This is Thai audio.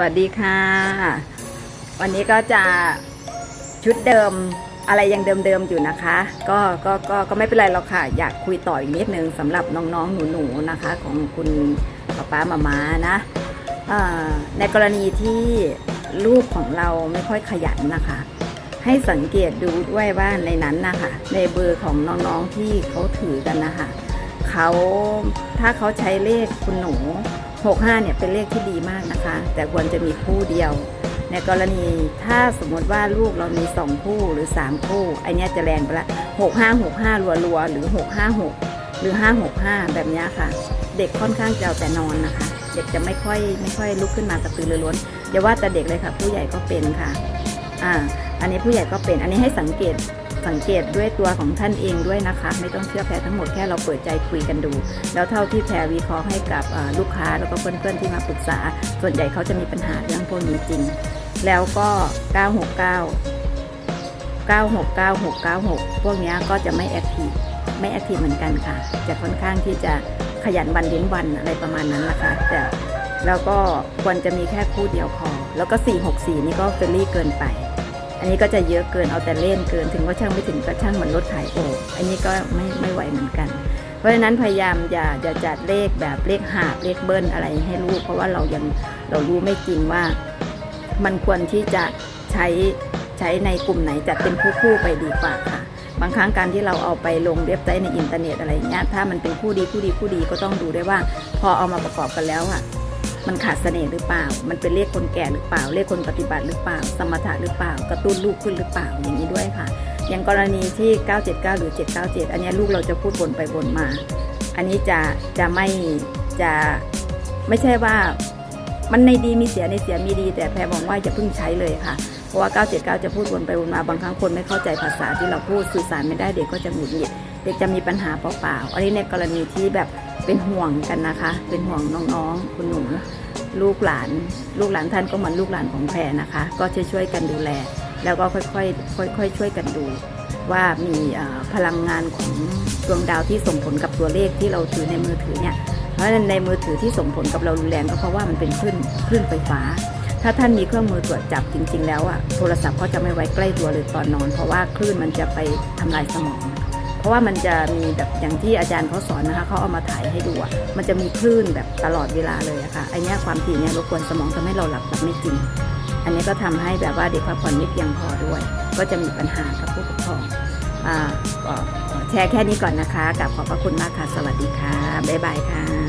วัสดีค่ะ วันนี้ก็จะชุดเดิมอะไรยังเดิมๆอยู่นะคะ ก็ก็ก็ก็ไม่เป็นไรหรอกค่ะ อยากคุยต่ออีกนิดนึงสำหรับน้องๆหนูๆนะคะ ของคุณป้าป้ามามานะในกรณีที่ลูกของเราไม่ค่อยขยันนะคะ ให้สังเกตดูด้วยว่าในนั้นนะคะในเบอร์ของน้องๆที่เขาถือกันนะคะเขาถ้าเขาใช้เลขคุณหนู 65 เนี่ยเป็นเลขที่ดีมากนะคะ แต่ควรจะมีคู่เดียว ในกรณีถ้าสมมติว่าลูกเรามี 2 คู่หรือ 3 คู่ไอเนี้ยจะแรงไปละ 65 65รัวรัวๆ หรือ 656 หรือ 565 แบบเนี้ยค่ะ เด็กค่อนข้างจะเอาแต่นอนนะคะ เด็กจะไม่ค่อยไม่ค่อยลุกขึ้นมากระตือรือร้นอย่าว่าแต่เด็กเลยค่ะ ผู้ใหญ่ก็เป็นค่ะอ่าอันนี้ผู้ใหญ่ก็เป็นอันนี้ให้สังเกต สังเกตด้วยตัวของท่านเองด้วยนะคะ ไม่ต้องเชื่อแพรทั้งหมดแค่เราเปิดใจคุยกันดู แล้วเท่าที่แพรวิเคราะห์ให้กับลูกค้าแล้วก็เพื่อนๆที่มาปรึกษา ส่วนใหญ่เขาจะมีปัญหาเรื่องพวกนี้จริง แล้วก็ 969 969 696 พวกนี้ก็จะไม่แอคทีฟไม่แอคทีฟเหมือนกันค่ะ จะค่อนข้างที่จะขยันวันเว้นวันอะไรประมาณนั้นนะคะ แต่แล้วก็ควรจะมีแค่คู่เดียวพอแล้วก็ 464 นี่ก็เฟรนลี่เกินไป อันนี้ก็จะเยอะเกินเอาแต่เล่นเกิน ถึงว่าช่างไม่ถึงก็ช่างเหมือนรถขายโอ่อันนี้ก็ไม่ไม่ไหวเหมือนกัน เพราะฉะนั้นพยายามอย่าอย่าจัดเลขแบบเลขหาบเลขเบิ้ลอะไรให้ลูกเพราะว่าเรายังเรารู้ไม่จริงว่า มันควรที่จะใช้ใช้ในกลุ่มไหนจัดเป็นคู่ๆไปดีกว่าค่ะบางครั้งการที่เราเอาไปลงเว็บไซต์ในอินเทอร์เน็ตอะไรเงี้ยถ้ามันเป็นคู่ดีคู่ดีคู่ดีก็ต้องดูด้วยว่า พอเอามาประกอบกันแล้วอะ มันขาดเสน่ห์หรือเปล่า มันเป็นเลขคนแก่หรือเปล่า เลขคนปฏิบัติหรือเปล่า สมถะหรือเปล่า กระตุ้นลูกขึ้นหรือเปล่า อย่างนี้ด้วยค่ะ อย่างกรณีที่ 979 หรือ 797 อันนี้ลูกเราจะพูดวนไปวนมา อันนี้จะจะไม่จะไม่ใช่ว่ามันในดีมีเสียในเสียมีดี แต่แพรมองว่าอย่าเพิ่งใช้เลยค่ะ เพราะว่า 979 จะพูดวนไปวนมา บางครั้งคนไม่เข้าใจภาษาที่เราพูดสื่อสารไม่ได้เด็กก็จะหงุดหงิด เด็กจะมีปัญหาเปล่าๆ อันนี้ในกรณีที่แบบเป็นห่วงกันนะคะ เป็นห่วงน้องๆ คุณหนู ลูกหลาน ลูกหลานท่านก็เหมือนลูกหลานของแพรนะคะ ก็ช่วยๆกันดูแล แล้วก็ค่อยๆค่อยๆช่วยกันดู ว่ามีพลังงานของดวงดาวที่ส่งผลกับตัวเลขที่เราถือในมือถือเนี่ยเพราะฉะนั้นในมือถือที่ส่งผลกับเรารุนแรงก็เพราะว่ามันเป็นคลื่นคลื่นไฟฟ้า ถ้าท่านมีเครื่องมือตรวจจับจริง ๆ แล้วอะโทรศัพท์เขาจะไม่ไว้ใกล้ตัวเลยตอนนอน เพราะว่าคลื่นมันจะไปทำลายสมอง เพราะว่ามันจะมีแบบอย่างที่อาจารย์เขาสอนนะคะเขาเอามาถ่ายให้ดูอะมันจะมีคลื่นแบบตลอดเวลาเลยอะค่ะไอเนี้ยความถี่เนี่ยรบกวนสมองทำให้เราหลับแบบไม่จริง อันนี้ก็ทำให้แบบว่าเด็กพักผ่อนไม่เพียงพอด้วย ก็จะมีปัญหากับผู้ปกครองอ่าก็แชร์แค่นี้ก่อนนะคะกับขอบพระคุณมากค่ะ สวัสดีค่ะ บ๊ายบายค่ะ